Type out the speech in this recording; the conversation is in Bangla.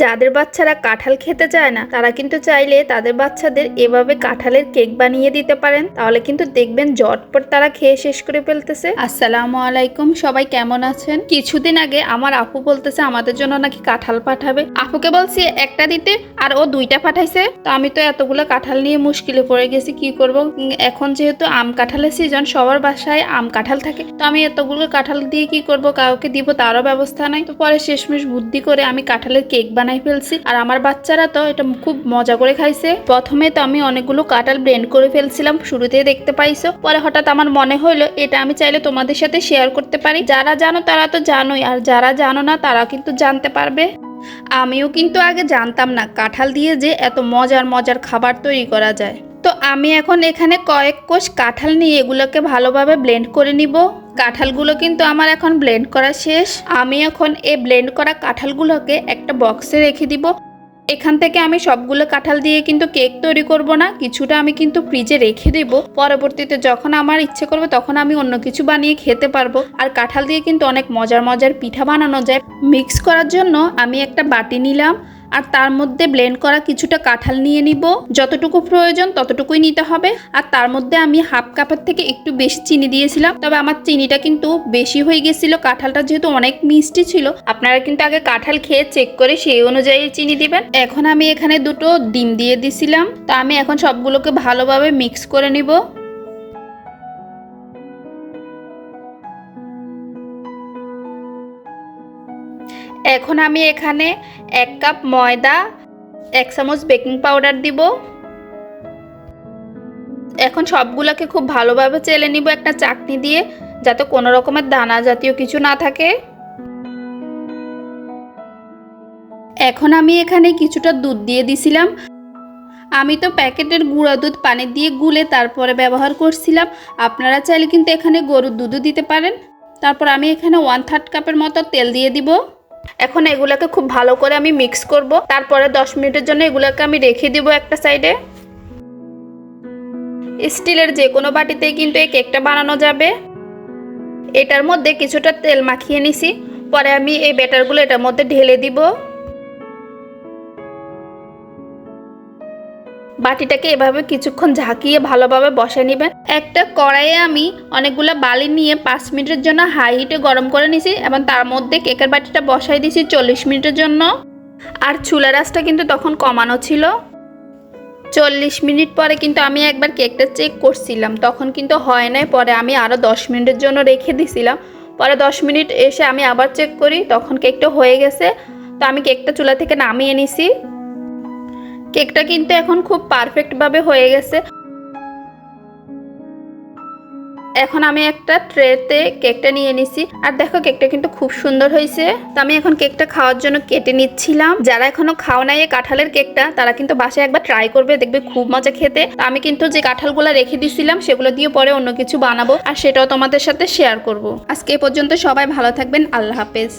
যাদের বাচ্চারা কাঁঠাল খেতে চায় না, তারা কিন্তু চাইলে তাদের বাচ্চাদের এভাবে কাঁঠালের কেক বানিয়ে দিতে পারেন। তাহলে কিন্তু দেখবেন জটপট তারা খেয়ে শেষ করে ফেলতেছে। আসসালামু আলাইকুম, সবাই কেমন আছেন? কিছুদিন আগে আমার আপু বলতেছে আমাদের জন্য নাকি কাঁঠাল পাঠাবে। আপুকে বলছি, একটা দিতে, আর ও দুইটা পাঠাইছে। তো আমি তো এতগুলো কাঁঠাল নিয়ে মুশকিলে পড়ে গেছি, কি করব? এখন যেহেতু আম কাঁঠালের সিজন সবার বাসায় আম কাঁঠাল থাকে। তো আমি এতগুলো কাঁঠাল দিয়ে কি করব? কাউকে দিব তারও ব্যবস্থা নাই। তো পরে শেষমেশ বুদ্ধি করে আমি কাঁঠালের কেক বানাই ফেলছি। আর আমার বাচ্চারা তো এটা খুব মজা করে খাইছে। প্রথমে তো আমি অনেকগুলো কাঁঠাল ব্লেন্ড করে ফেলছিলাম শুরুতে দেখতে পাইছো। পরে হঠাৎ আমার মনে হইল, এটা আমি চাইলে তোমাদের সাথে শেয়ার করতে পারি। যারা জানো তারা তো জানোই, আর যারা জানো না তারা কিন্তু জানতে পারবে। আমিও কিন্তু আগে জানতাম না কাঁঠাল দিয়ে যে এত মজার মজার খাবার তৈরি করা যায়। তো আমি এখন এখানে কয়েক কোষ কাঁঠাল নিয়ে এগুলোকে ভালোভাবে ব্লেন্ড করে নিব। কাঁঠালগুলো কিন্তু আমার এখন ব্লেন্ড করা শেষ। আমি এখন এই ব্লেন্ড করা কাঁঠালগুলোকে একটা বক্সে রেখে দিব। এখান থেকে আমি সবগুলো কাঁঠাল দিয়ে কিন্তু কেক তৈরি করব না, কিছুটা আমি কিন্তু ফ্রিজে রেখে দেব। পরবর্তীতে যখন আমার ইচ্ছে করবে তখন আমি অন্য কিছু বানিয়ে খেতে পারব। আর কাঁঠাল দিয়ে কিন্তু অনেক মজার মজার পিঠা বানানো যায়। মিক্স করার জন্য আমি একটা বাটি নিলাম। আর তার মধ্যে ব্লেন্ড করা কিছুটা কাঁঠাল নিয়ে নিব। যতটুকু প্রয়োজন ততটুকুই নিতে হবে। আর তার মধ্যে আমি হাফ কাপের থেকে একটু বেশি চিনি দিয়েছিলাম। তবে আমার চিনিটা কিন্তু বেশি হয়ে গেছিল। কাঁঠালটা যেহেতু অনেক মিষ্টি ছিল, আপনারা কিন্তু আগে কাঁঠাল খেয়ে চেক করে সেই অনুযায়ী চিনি দিবেন। এখন আমি এখানে দুটো ডিম দিয়ে দিছিলাম। তো আমি এখন সবগুলোকে ভালোভাবে মিক্স করে নিব। এখন আমি এখানে এক কাপ ময়দা, এক চামচ বেকিং পাউডার দিব। এখন সবগুলোকে খুব ভালোভাবে চেলে নিব একটা চাটনি দিয়ে, যাতে কোনো রকমের দানা জাতীয় কিছু না থাকে। এখন আমি এখানে কিছুটা দুধ দিয়ে দিছিলাম। আমি তো প্যাকেটের গুঁড়া দুধ পানি দিয়ে গুলে তারপরে ব্যবহার করছিলাম। আপনারা চাইলে কিন্তু এখানে গরুর দুধও দিতে পারেন। তারপর আমি এখানে ওয়ান থার্ড কাপের মতো তেল দিয়ে দিব। এখন এগুলাকে খুব ভালো করে আমি মিক্স করব। তারপরে দশ মিনিটের জন্য এগুলাকে আমি রেখে দিব একটা সাইডে স্টিলের যে কোনো বাটিতে কিন্তু এই কেকটা বানানো যাবে। এটার মধ্যে কিছুটা তেল মাখিয়ে নিছি। পরে আমি এই ব্যাটারগুলো এটার মধ্যে ঢেলে দিব। বাটিটাকে এভাবে কিছুক্ষণ ঝাঁকিয়ে ভালোভাবে বসে নেবেন। একটা কড়াইয়ে আমি অনেকগুলো বালি নিয়ে পাঁচ মিনিটের জন্য হাই হিটে গরম করে নিছি এবং তার মধ্যে কেকের বাটিটা বসাই দিয়েছি চল্লিশ মিনিটের জন্য। আর চুলা রাসটা কিন্তু তখন কমানো ছিল। চল্লিশ মিনিট পরে কিন্তু আমি একবার কেকটা চেক করছিলাম। তখন কিন্তু হয় নাই, পরে আমি আরও দশ মিনিটের জন্য রেখে দিছিলাম। পরে দশ মিনিট এসে আমি আবার চেক করি, তখন কেকটা হয়ে গেছে। তো আমি কেকটা চুলা থেকে নামিয়ে নিছি। কেকটা কিন্তু এখন খুব পারফেক্টভাবে হয়ে গেছে। এখন আমি একটা ট্রেতে কেকটা নিয়ে নিছি। আর দেখো কেকটা কিন্তু খুব সুন্দর হয়েছে। তো আমি এখন কেকটা খাওয়ার জন্য কেটে নিচ্ছিলাম। যারা এখনও খাওয়া নাই কাঁঠালের কেকটা তারা কিন্তু বাসায় একবার ট্রাই করবে, দেখবে খুব মজা খেতে। আমি কিন্তু যে কাঁঠালগুলো রেখে দিছিলাম, সেগুলো দিয়ে পরে অন্য কিছু বানাবো। আর সেটাও তোমাদের সাথে শেয়ার করব। আজকে এ পর্যন্ত সবাই ভালো থাকবেন। আল্লাহ হাফেজ।